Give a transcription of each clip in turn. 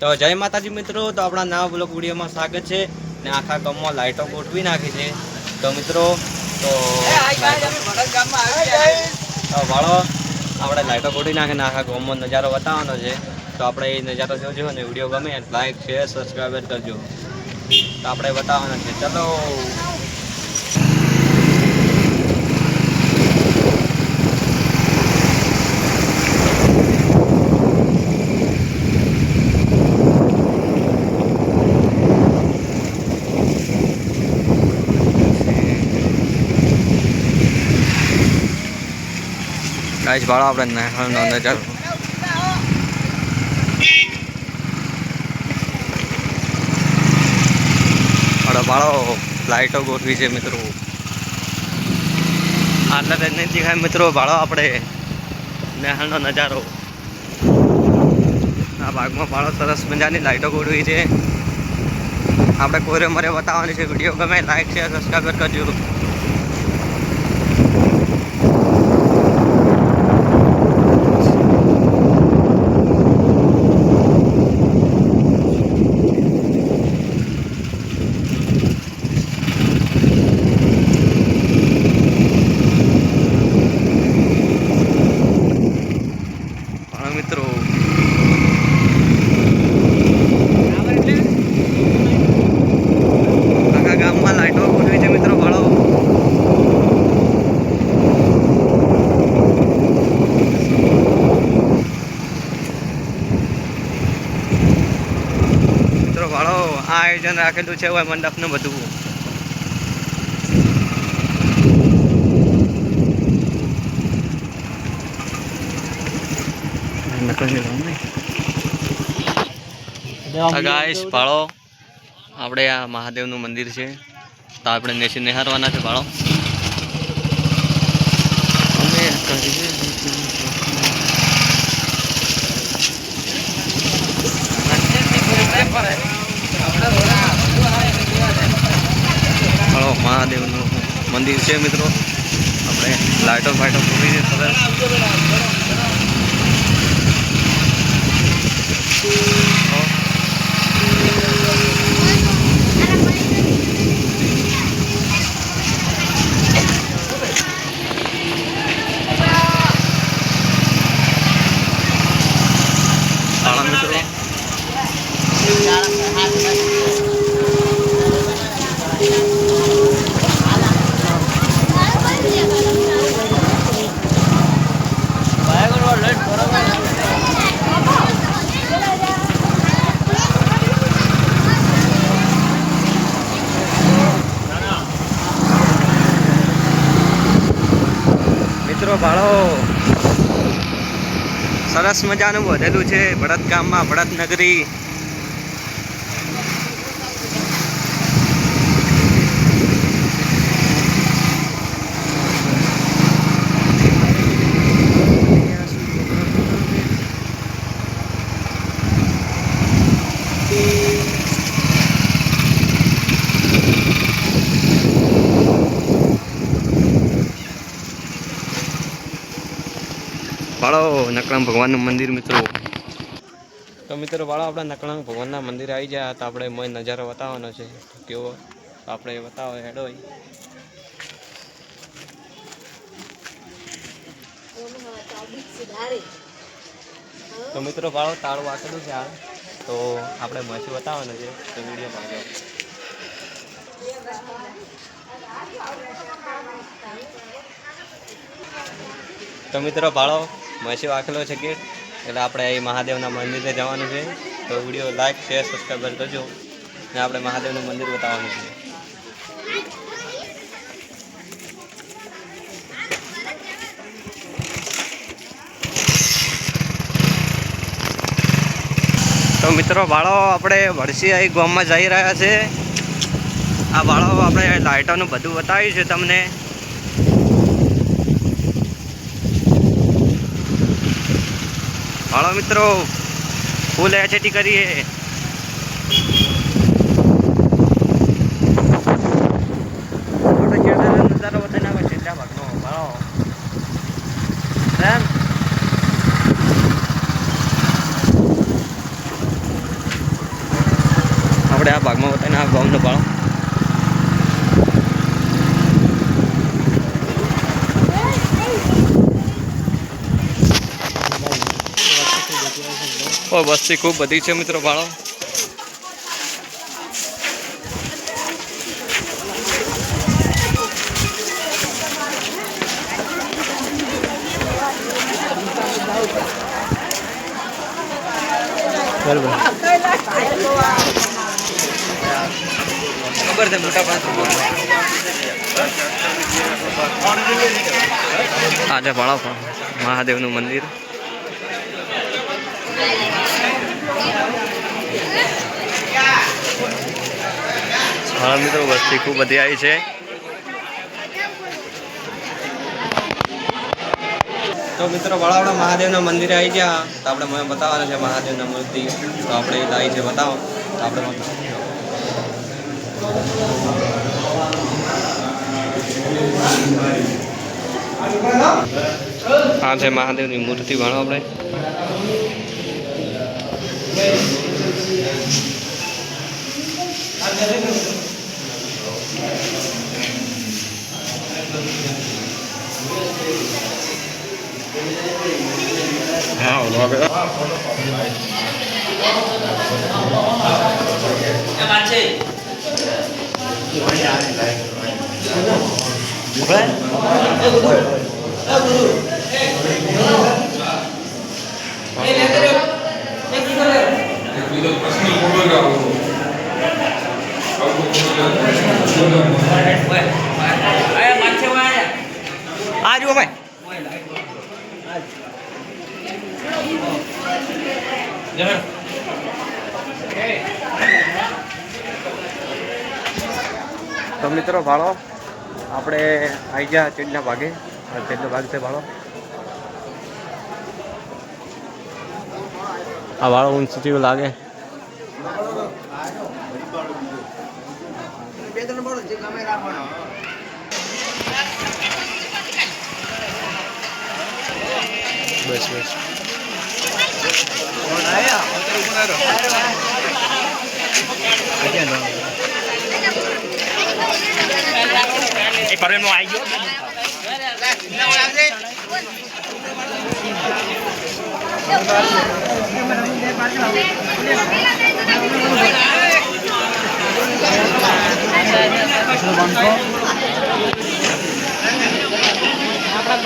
તો જય માતાજી મિત્રો તો આપણા નવા બ્લોક વિડીયોમાં સ્વાગત છે ને આખા ગામમાં લાઇટો ગોઠવી નાખી છે. તો મિત્રો તો વાળો આપણે લાઇટો ગોઠવી નાખે ને આખા ગામમાં નજારો બતાવવાનો છે. તો આપણે એ નજારો જોજો ને વીડિયો ગમે લાઈક શેર સબસ્ક્રાઈબર કરજો. તો આપણે બતાવવાનો છે. ચલો. ગાઈસ, વાળો આપણે નહેરનો નજારો ભાડો ભાડો લાઈટો ગોઠવી છે મિત્રો. આટલા જ નહીં દેખાય મિત્રો ભાડો આપણે નહેરનો નજારો. આ ભાગમાં ભાડો સરસ મજાની લાઈટો ગોઠવી છે. આપણે કોરે મરે બતાવવાની છે, વીડિયો ગમે લાઈક શેર સબસ્ક્રાઈબર કરજો હા મિત્રો આખા ગામમાં લાઈટો ગોઠવી છે મિત્રો ભાડો મિત્રો ભાડો આ આયોજન રાખેલું છે હોય મંડપનું બધું. ગાઈશ ભાળો આપણે આ મહાદેવનું મંદિર છે. તો આપણે નેસી નિહારવાના છે ભાળો અમે કરીએ ભાળો મહાદેવનું મંદિર છે મિત્રો. આપણે લાઇટો ફાઇટો પૂરી છે સરસ ભાળો મિત્રો મિત્રો ભાળો સરસ મજાનું વધેલું છે ભરત ગામમાં ભરત નગરી ભગવાનનું મંદિર મિત્રો. તો મિત્રો ભાળો આપણા નકળામ ભગવાનના મંદિર આવી જાય તો આપણે મય નજારો બતાવવાનો છે. કેવો આપણે બતાવો હેડો તો મિત્રો વાળો તાળું વાંચેલું છે આ તો આપણે મસી બતાવવાનો છે. તો વીડિયો ભાગ્યો તો મિત્રો ભાળો મસી વાખેલો છે ગેટ એટલે આપણે એ મહાદેવના મંદિરે જવાનું છે. તો વીડિયો લાઈક શેર સબસ્ક્રાઈબર કરજો ને આપણે મહાદેવનું મંદિર બતાવવાનું છે. તો મિત્રો બાળો આપણે વડસી અહીં ગામમાં જઈ રહ્યા છે. આ બાળો આપણે લાઇટોનું બધું બતાવ્યું છે તમને. ભાળો મિત્રો, ફૂલ એચેટી કરીએ. નજારો બતાવીને આવે છેલ્લા ભાગનો ભાળો એમ આપણે આ ભાગમાં બતાવીને આ ગામનો ભાળો ઓ વસ્તી ખૂબ બધી છે મિત્રો ભાળો ખબર છે મોટા આજે ભાળો મહાદેવનું મંદિર. હા મિત્રો, વસ્તી ખૂબ બધી આવી છે. તો મિત્રો, વડાવડા મહાદેવના મંદિરે આવી ગયા. તો આપણે મને બતાવવાના છે મહાદેવના મૂર્તિ. તો આપણે આવી છે બતાવો. તો આપણે આ છે મહાદેવની મૂર્તિ ભણો આપણે. Now, I'll have it up. તો મિત્રો ભાળો, આપણે આવી ગયા ચેડના ભાગે. ચેડનો ભાગ છે ભાળો. આ વાળો ઊંચી લાગે. બસ બસ. એ પરમ નો આવી ગયો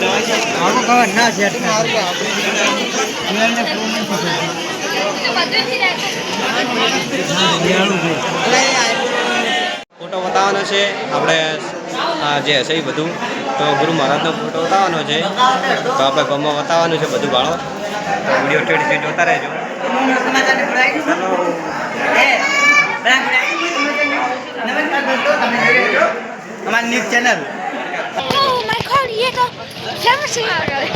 ના કવર ના છે ફોટો બતાવવાનો છે. આપણે આ જે હશે એ બધું. તો ગુરુ મહારાજનો ફોટો બતાવવાનો છે. તો આપણે ગામમાં બતાવવાનું છે બધું ભાળો તો વીડિયો ટેડ જોતા રહેજો. અમારી news channel Oh my god, ये तो શું આગળ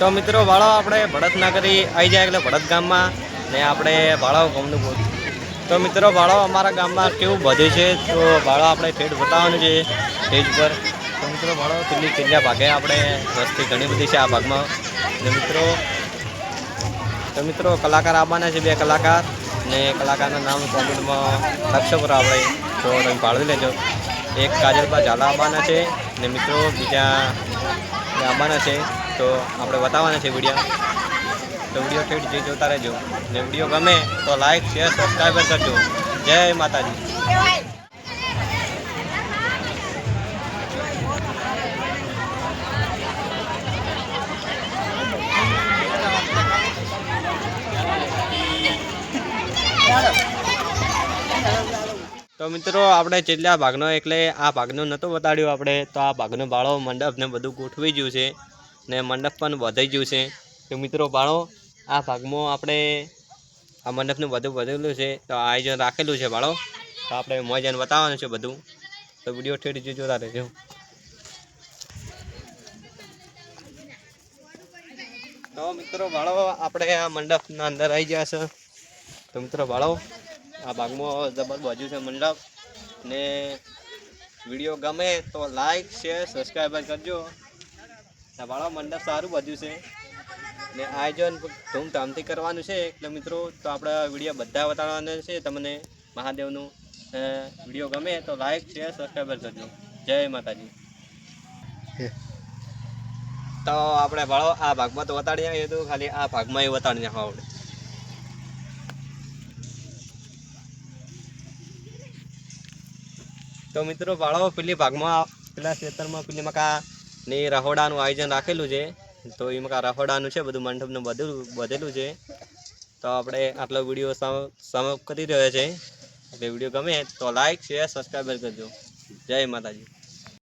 તો મિત્રો વાળો આપણે ભડત ના કરી આવી જાય એટલે ભળત ગામમાં ને આપણે વાળાઓ ગામનું બોલ. તો મિત્રો વાળો અમારા ગામમાં કેવું બધું છે, તો વાળો આપણે ફેટ બતાવવાનું છે સ્ટેજ પર. મિત્રો ભાળો કેટલી કેટલા ભાગે આપણે વસ્તી ઘણી બધી છે આ ભાગમાં. ને મિત્રો, તો મિત્રો, કલાકાર આવવાના છે બે કલાકાર. ને કલાકારના નામ કોમેન્ટમાં લખશો કરો આપણે તો તમે ફાળવી લેજો. એક કાજલબા ઝાલા આવવાના છે. ને મિત્રો, બીજા આવવાના છે. તો આપણે બતાવવાના છે વીડિયો. તો વીડિયો ઠેઠ જે જોતા રહેજો. ને વીડિયો ગમે તો લાઈક શેર સબસ્ક્રાઈબર કરજો. જય માતાજી. મિત્રો, આપણે જેટલા ભાગનો, એટલે આ ભાગનો નહોતો બતાડ્યો આપણે, તો આ ભાગનો ભાડો મંડપ ને બધું ગોઠવી ગયું છે ને મંડપ પણ વધાઈ ગયું છે. તો મિત્રો ભાડો આ ભાગમાં આપણે આ મંડપનું બધું વધેલું છે, તો આયોજન રાખેલું છે ભાડો તો આપણે મોજન બતાવવાનું છે બધું. તો વીડિયો ઠેડી જોતા રહેજો. તો મિત્રો ભાડો આપણે આ મંડપના અંદર આવી ગયા છે. તો મિત્રો ભાળો આ ભાગમાં જબર બાજુ છે મંડપ. ને વીડિયો ગમે તો લાઈક શેર સબસ્ક્રાઈબ કરજો. ભાળો મંડપ સારું બધું છે. ને આયોજન ધૂમધામથી કરવાનું છે. એટલે મિત્રો તો આપણે વીડિયો બધા બતાવવાના છે. તમને મહાદેવનું વીડિયો ગમે તો લાઈક શેર સબસ્ક્રાઈબ કરજો. જય માતાજી. તો આપણે ભાળો આ ભાગમાં તો બતાડી એ તો ખાલી આ ભાગમાં એ બતાડી નાખવા તો મિત્રો બાળો પેલી ભાગમાં પેલા ખેતરમાં પેલી મકા ની રહોડાનું આયોજન રાખેલું છે. તો એ મકા રહોડાનું છે, બધું મંડપનું બધું બધેલું છે. તો આપણે આટલો વીડિયો સમાપ્ત કરી રહ્યો છે. એટલે વીડિયો ગમે તો લાઈક, શેર સબસ્ક્રાઈબર કરજો જય માતાજી.